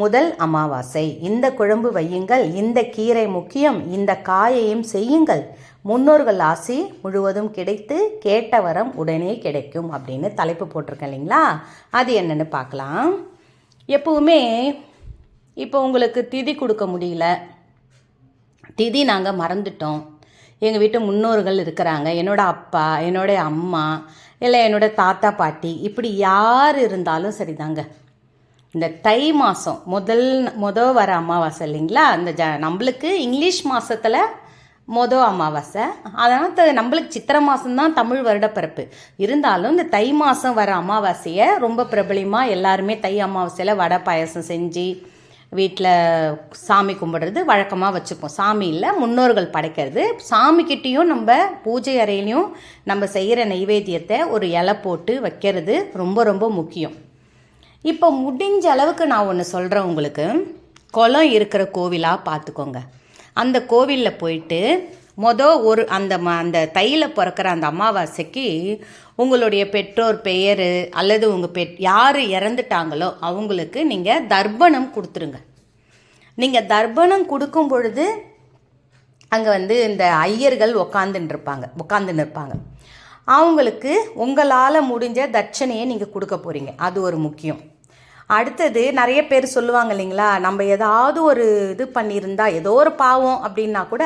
முதல் அமாவாசை. இந்த குழம்பு வையுங்கள். இந்த கீரை முக்கியம். இந்த காயையும் செய்யுங்கள். முன்னோர்கள் ஆசி முழுவதும் கிடைத்து கேட்ட வரம் உடனே கிடைக்கும் அப்படின்னு தலைப்பு போட்டிருக்கேன் இல்லைங்களா? அது என்னென்னு பார்க்கலாம். எப்பவுமே இப்போ உங்களுக்கு திதி கொடுக்க முடியல. திதி நாங்கள் மறந்துட்டோம். எங்கள் வீட்டு முன்னோர்கள் இருக்கிறாங்க. என்னோட அப்பா என்னோட அம்மா இல்லை என்னோட தாத்தா பாட்டி இப்படி யார் இருந்தாலும் சரிதாங்க. இந்த தை மாதம் முதல் மொதல் வர அமாவாசை இல்லைங்களா? அந்த ஜ நம்மளுக்கு இங்கிலீஷ் மாதத்தில் மொதல் அமாவாசை. அதனால் நம்மளுக்கு சித்திரை மாதம்தான் தமிழ் வருடப்பிறப்பு இருந்தாலும் இந்த தை மாதம் வர அமாவாசையை ரொம்ப பிரபலியமாக எல்லாருமே தை அமாவாசையில் வடை பாயசம் செஞ்சு வீட்டில் சாமி கும்பிடுறது வழக்கமாக வச்சுப்போம். சாமி இல்லை முன்னோர்கள் படைக்கிறது. சாமிக்கிட்டேயும் நம்ம பூஜை அறையிலையும் நம்ம செய்கிற நைவேத்தியத்தை ஒரு இலை போட்டு வைக்கிறது ரொம்ப ரொம்ப முக்கியம். இப்போ முடிஞ்ச அளவுக்கு நான் ஒன்று சொல்கிறேன் உங்களுக்கு. குளம் இருக்கிற கோவிலாக பார்த்துக்கோங்க அந்த கோவிலில் போயிட்டு மொதல் ஒரு அந்த ம அந்த தையில் பிறக்கிற அந்த அமாவாசைக்கு உங்களுடைய பெற்றோர் பெயர் அல்லது உங்கள் பெட் யார் இறந்துட்டாங்களோ அவங்களுக்கு நீங்கள் தர்ப்பணம் கொடுத்துருங்க. நீங்கள் தர்ப்பணம் கொடுக்கும் பொழுது அங்கே வந்து இந்த ஐயர்கள் உக்காந்துன்னு இருப்பாங்க உட்காந்துன்னு இருப்பாங்க அவங்களுக்கு உங்களால் முடிஞ்ச தட்சணையை நீங்கள் கொடுக்க போகிறீங்க அது ஒரு முக்கியம். அடுத்தது நிறைய பேர் சொல்லுவாங்க இல்லைங்களா நம்ம ஏதாவது ஒரு இது பண்ணியிருந்தா ஏதோ ஒரு பாவம் அப்படின்னா கூட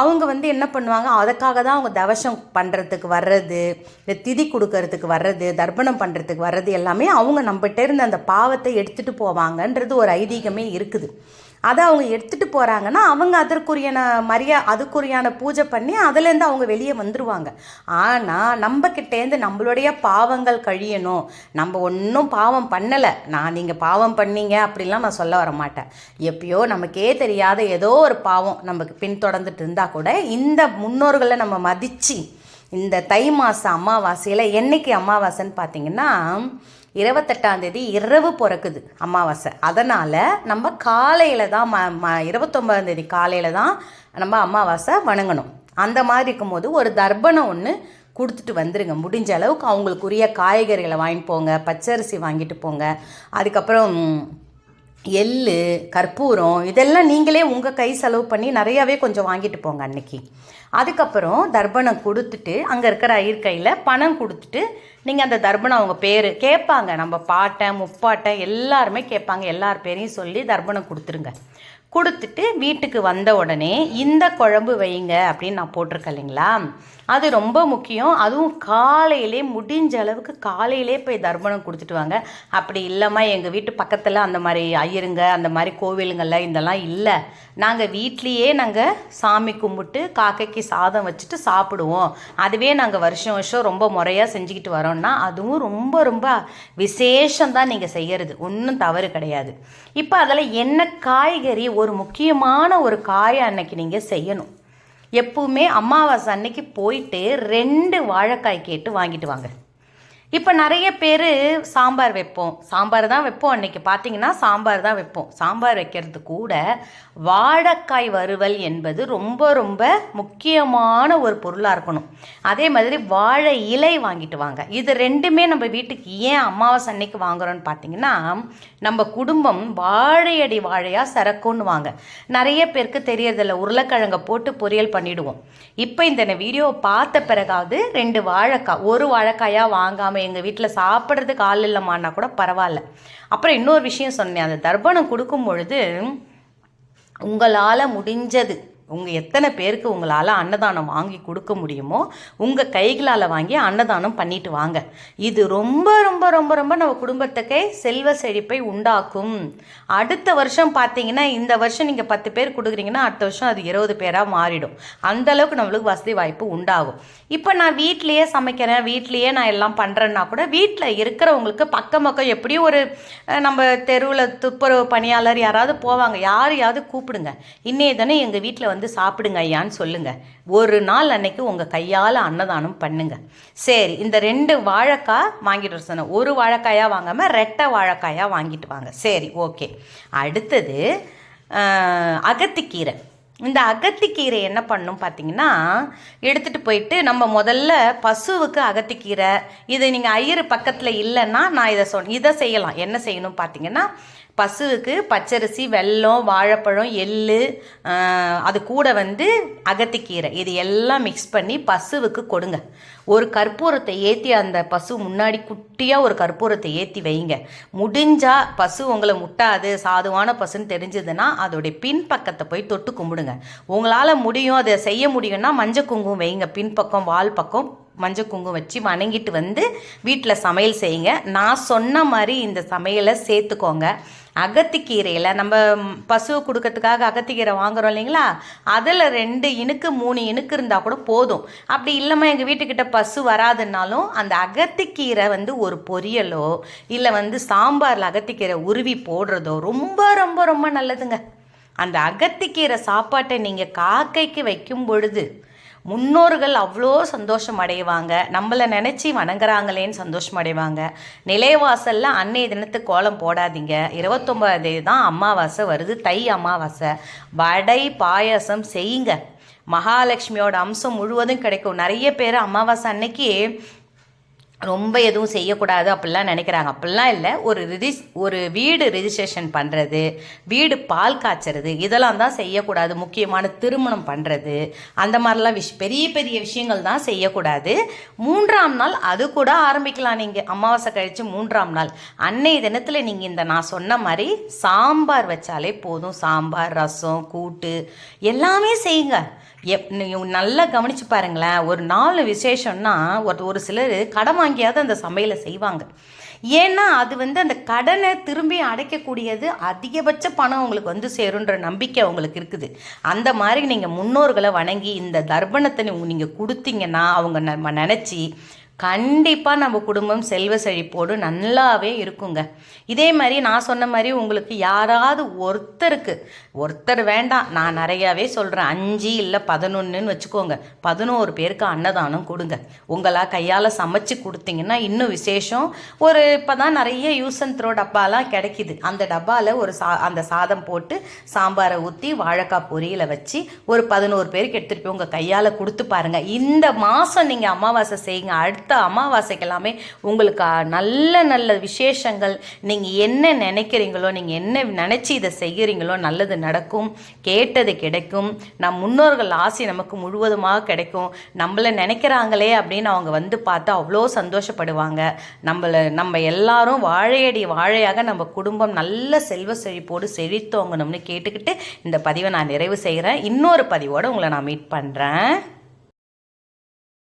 அவங்க வந்து என்ன பண்ணுவாங்க அதுக்காக தான் அவங்க தவசம் பண்ணுறதுக்கு வர்றது இந்த திதி கொடுக்கறதுக்கு வர்றது தர்ப்பணம் பண்ணுறதுக்கு வர்றது எல்லாமே அவங்க நம்மகிட்ட இருந்த அந்த பாவத்தை எடுத்துகிட்டு போவாங்கன்றது ஒரு ஐதீகமே இருக்குது. அதை அவங்க எடுத்துகிட்டு போகிறாங்கன்னா அவங்க அதற்குரியான மரியா அதுக்குரியான பூஜை பண்ணி அதுலேருந்து அவங்க வெளியே வந்துடுவாங்க ஆனால் நம்மக்கிட்டேருந்து நம்மளுடைய பாவங்கள் கழியணும். நம்ம ஒன்றும் பாவம் பண்ணலை. நான் நீங்கள் பாவம் பண்ணீங்க அப்படிலாம் நான் சொல்ல வர மாட்டேன் எப்பயோ நமக்கே தெரியாத ஏதோ ஒரு பாவம் நமக்கு பின்தொடர்ந்துட்டு இருந்தால் கூட இந்த முன்னோர்களை நம்ம மதித்து இந்த தை மாதம் அமாவாசையில் என்னைக்கு அமாவாசைன்னு பார்த்தீங்கன்னா இருபத்தெட்டாம் தேதி இரவு பிறக்குது அமாவாசை. அதனால் நம்ம காலையில் தான் ம ம இருபத்தொம்பதாம் தேதி காலையில் தான் நம்ம அமாவாசை வணங்கணும். அந்த மாதிரி இருக்கும்போது ஒரு தர்ப்பணம் ஒன்று கொடுத்துட்டு வந்துடுங்க முடிஞ்ச அளவுக்கு அவங்களுக்குரிய காய்கறிகளை வாங்கிட்டு போங்க பச்சரிசி வாங்கிட்டு போங்க. அதுக்கப்புறம் எள் கற்பூரம் இதெல்லாம் நீங்களே உங்கள் கை செலவு பண்ணி நிறையாவே கொஞ்சம் வாங்கிட்டு போங்க அன்னைக்கு. அதுக்கப்புறம் தர்ப்பணம் கொடுத்துட்டு அங்கே இருக்கிற ஐயர்கையில் பணம் கொடுத்துட்டு நீங்கள் அந்த தர்ப்பணம் அவங்க பேர் கேட்பாங்க. நம்ம பாட்டன் முப்பாட்டை எல்லாருமே கேட்பாங்க. எல்லார் பேரையும் சொல்லி தர்ப்பணம் கொடுத்துருங்க. கொடுத்துட்டு வீட்டுக்கு வந்த உடனே இந்த குழம்பு வைங்க அப்படின்னு நான் போட்டிருக்கேன் இல்லைங்களா? அது ரொம்ப முக்கியம். அதுவும் காலையிலே முடிஞ்ச அளவுக்கு காலையிலே போய் தர்ப்பணம் கொடுத்துட்டு வாங்க. அப்படி இல்லைம்மா எங்கள் வீட்டு பக்கத்தில் அந்த மாதிரி ஐயருங்க அந்த மாதிரி கோவிலுங்கள்ல இதெல்லாம் இல்லை. நாங்கள் வீட்லேயே நாங்கள் சாமி கும்பிட்டு காக்கைக்கு சாதம் வச்சுட்டு சாப்பிடுவோம். அதுவே நாங்கள் வருஷம் வருஷம் ரொம்ப முறையாக செஞ்சுக்கிட்டு வரோம்னா அதுவும் ரொம்ப ரொம்ப விசேஷம் தான் நீங்கள் செய்கிறது ஒன்றும் தவறு கிடையாது. இப்போ அதில் என்ன காய்கறி ஒரு முக்கியமான ஒரு காயை அன்னைக்கு நீங்கள் செய்யணும். எப்பவுமே அமாவாசை அன்னைக்கு போயிட்டு ரெண்டு வாழைக்காய் கேட்டு வாங்கிட்டு வாங்க. இப்போ நிறைய பேர் சாம்பார் வைப்போம். சாம்பார் தான் வைப்போம் அன்னைக்கு. பார்த்தீங்கன்னா சாம்பார் தான் வைப்போம். சாம்பார் வைக்கிறது கூட வாழைக்காய் வறுவல் என்பது ரொம்ப ரொம்ப முக்கியமான ஒரு பொருளாக இருக்கணும். அதே மாதிரி வாழை இலை வாங்கிட்டு வாங்க. இது ரெண்டுமே நம்ம வீட்டுக்கு ஏன் அமாவாசை அன்னைக்கு வாங்குறோன்னு பார்த்தீங்கன்னா நம்ம குடும்பம் வாழையடி வாழையாக சரக்குன்னு வாங்க. நிறைய பேருக்கு தெரியறதில்ல. உருளைக்கிழங்கை போட்டு பொரியல் பண்ணிடுவோம். இப்போ இந்த வீடியோவை பார்த்த பிறகாவது ரெண்டு வாழைக்காய் ஒரு வாழைக்காயாக வாங்காமல் எங்கள் வீட்டில் சாப்பிட்றதுக்கு ஆள் இல்லைம்மான்னா கூட பரவாயில்ல. அப்புறம் இன்னொரு விஷயம் சொன்னேன் அந்த தர்ப்பணம் கொடுக்கும் பொழுது உங்களால் முடிஞ்சது உங்கள் எத்தனை பேருக்கு உங்களால் அன்னதானம் வாங்கி கொடுக்க முடியுமோ உங்கள் கைகளால் வாங்கி அன்னதானம் பண்ணிட்டு வாங்க. இது ரொம்ப ரொம்ப ரொம்ப ரொம்ப நம்ம குடும்பத்துக்கே செல்வ செழிப்பை உண்டாக்கும். அடுத்த வருஷம் பார்த்தீங்கன்னா இந்த வருஷம் நீங்கள் பத்து பேர் கொடுக்குறீங்கன்னா அடுத்த வருஷம் அது இருபது பேராக மாறிடும். அந்த அளவுக்கு நம்மளுக்கு வசதி வாய்ப்பு உண்டாகும். இப்போ நான் வீட்லேயே சமைக்கிறேன் வீட்லேயே நான் எல்லாம் பண்ணுறேன்னா கூட வீட்டில் இருக்கிறவங்களுக்கு பக்கம் பக்கம் எப்படியும் ஒரு நம்ம தெருவில் துப்புரவு பணியாளர் யாராவது போவாங்க யாரையாவது கூப்பிடுங்க. இன்னைய தானே எங்கள் வீட்டில் வந்து வந்து சாப்பிடுங்க ஐயான்னு சொல்லுங்கள் ஒரு நாள் அன்னைக்கு உங்கள் கையால் அன்னதானம் பண்ணுங்க. சரி இந்த ரெண்டு வாழைக்காய் வாங்கிட்டு வர சொன்னேன். ஒரு வாழைக்காயாக வாங்காமல் ரெட்டை வாழைக்காயாக வாங்கிட்டு வாங்க. சரி ஓகே. அடுத்தது அகத்திக்கீரை. இந்த அகத்திக்கீரை என்ன பண்ணும் பார்த்தீங்கன்னா எடுத்துகிட்டு போயிட்டு நம்ம முதல்ல பசுவுக்கு அகத்திக்கீரை இது நீங்கள் ஐயர் பக்கத்தில் இல்லைன்னா நான் இதை சொல் இதை செய்யலாம். என்ன செய்யணும் பார்த்தீங்கன்னா பசுவுக்கு பச்சரிசி வெல்லம் வாழைப்பழம் எள் அது கூட வந்து அகத்திக்கீரை. இது எல்லாம் மிக்ஸ் பண்ணி பசுவுக்கு கொடுங்க. ஒரு கற்பூரத்தை ஏற்றி அந்த பசு முன்னாடி குட்டியாக ஒரு கற்பூரத்தை ஏற்றி வைங்க. முடிஞ்சால் பசு உங்களை முட்டாது சாதுவான பசுன்னு தெரிஞ்சதுன்னா அதோடைய பின்பக்கத்தை போய் தொட்டு கும்பிடுங்க. உங்களால் முடியும் அதை செய்ய முடியும்னா மஞ்சள் குங்குமம் வைங்க. பின்பக்கம் வால் பக்கம் மஞ்சள் குங்குமம் வச்சு வணங்கிட்டு வந்து வீட்டில் சமையல் செய்யுங்க. நான் சொன்ன மாதிரி இந்த சமையலை சேர்த்துக்கோங்க. அகத்திக்கீரையில் நம்ம பசு கொடுக்கறதுக்காக அகத்திக்கீரை வாங்குறோம் இல்லைங்களா? அதில் ரெண்டு இனுக்கு மூணு இனுக்கு இருந்தால் கூட போதும். அப்படி இல்லாமல் எங்கள் வீட்டுக்கிட்ட பசு வராதுன்னாலும் அந்த அகத்திக்கீரை வந்து ஒரு பொரியலோ இல்லை வந்து சாம்பாரில் அகத்திக்கீரை உருவி போடுறதோ ரொம்ப ரொம்ப ரொம்ப நல்லதுங்க. அந்த அகத்திக்கீரை சாப்பாட்டை நீங்கள் காக்கைக்கு வைக்கும் பொழுது முன்னோர்கள் அவ்வளோ சந்தோஷம் அடைவாங்க. நம்மளை நினச்சி வணங்குறாங்களேன்னு சந்தோஷம் அடைவாங்க. நிலைவாசலில் அன்னைய தினத்துக்கு கோலம் போடாதீங்க. இருபத்தொம்பதாம் தேதி தான் அமாவாசை வருது. தை அமாவாசை. வடை பாயாசம் செய்யுங்க. மகாலட்சுமியோட அம்சம் முழுவதும் கிடைக்கும். நிறைய பேர் அமாவாசை அன்னைக்கு ரொம்ப எதுவும் செய்யக்கூடாது அப்படிலாம் நினைக்கிறாங்க. அப்படிலாம் இல்லை. ஒரு ரிஜிஸ் ஒரு வீடு ரிஜிஸ்ட்ரேஷன் பண்ணுறது வீடு பால் காய்ச்சறது இதெல்லாம் தான் செய்யக்கூடாது. முக்கியமான திருமணம் பண்ணுறது அந்த மாதிரிலாம் விஷ் பெரிய பெரிய விஷயங்கள் தான் செய்யக்கூடாது. மூன்றாம் நாள் அது கூட ஆரம்பிக்கலாம் நீங்கள் அமாவாசை கழித்து மூன்றாம் நாள். அன்னைய தினத்தில் நீங்கள் இந்த நான் சொன்ன மாதிரி சாம்பார் வச்சாலே போதும். சாம்பார் ரசம் கூட்டு எல்லாமே செய்யுங்க. எப் நீங்க நல்லா கவனிச்சு பாருங்களேன். ஒரு நாலு விசேஷம்னா ஒரு ஒரு சிலர் கடன் வாங்கியாவது அந்த சமையலை செய்வாங்க. ஏன்னா அது வந்து அந்த கடனை திரும்பி அடைக்கக்கூடியது அதிகபட்ச பணம் அவங்களுக்கு வந்து சேருன்ற நம்பிக்கை அவங்களுக்கு இருக்குது. அந்த மாதிரி நீங்கள் முன்னோர்களை வணங்கி இந்த தர்ப்பணத்தை நீங்கள் கொடுத்தீங்கன்னா அவங்க நம்ம நினச்சி கண்டிப்பாக நம்ம குடும்பம் செல்வ செழிப்போடு நல்லாவே இருக்குங்க. இதே மாதிரி நான் சொன்ன மாதிரி உங்களுக்கு யாராவது ஒருத்தருக்கு ஒருத்தர் வேண்டாம் நான் நிறையாவே சொல்கிறேன் அஞ்சு இல்லை பதினொன்றுன்னு வச்சுக்கோங்க. பதினோரு பேருக்கு அன்னதானம் கொடுங்க. உங்களா கையால் சமைச்சு கொடுத்தீங்கன்னா இன்னும் விசேஷம். ஒரு இப்போ தான் நிறைய யூஸ் அண்ட் த்ரோ டப்பாலாம் கிடைக்கிது. அந்த டப்பாவில் ஒரு சா அந்த சாதம் போட்டு சாம்பாரை ஊற்றி வாழைக்காய் பொரியலை வச்சு ஒரு பதினோரு பேருக்கு எடுத்துகிட்டு போய் உங்கள் கையால் கொடுத்து பாருங்கள் இந்த மாதம் நீங்கள் அமாவாசை செய்யுங்க. அடுத்த அமாவாசைக்கு எல்லாமே உங்களுக்கு நல்ல நல்ல விசேஷங்கள் நீங்கள் என்ன நினைக்கிறீங்களோ நீங்கள் என்ன நினச்சி இதை செய்கிறீங்களோ நல்லது நடக்கும் கேட்டது கிடைக்கும். நம் முன்னோர்கள் ஆசை நமக்கு முழுவதுமாக கிடைக்கும். நம்மளை நினைக்கிறாங்களே அப்படின்னு அவங்க வந்து பார்த்தா அவ்வளோ சந்தோஷப்படுவாங்க. நம்மளை நம்ம எல்லாரும் வாழையடி வாழையாக நம்ம குடும்பம் நல்ல செல்வ செழிப்போடு செழித்தோங்கணும்னு கேட்டுக்கிட்டு இந்த பதிவை நான் நிறைவு செய்கிறேன். இன்னொரு பதிவோடு உங்களை நான் மீட் பண்ணுறேன்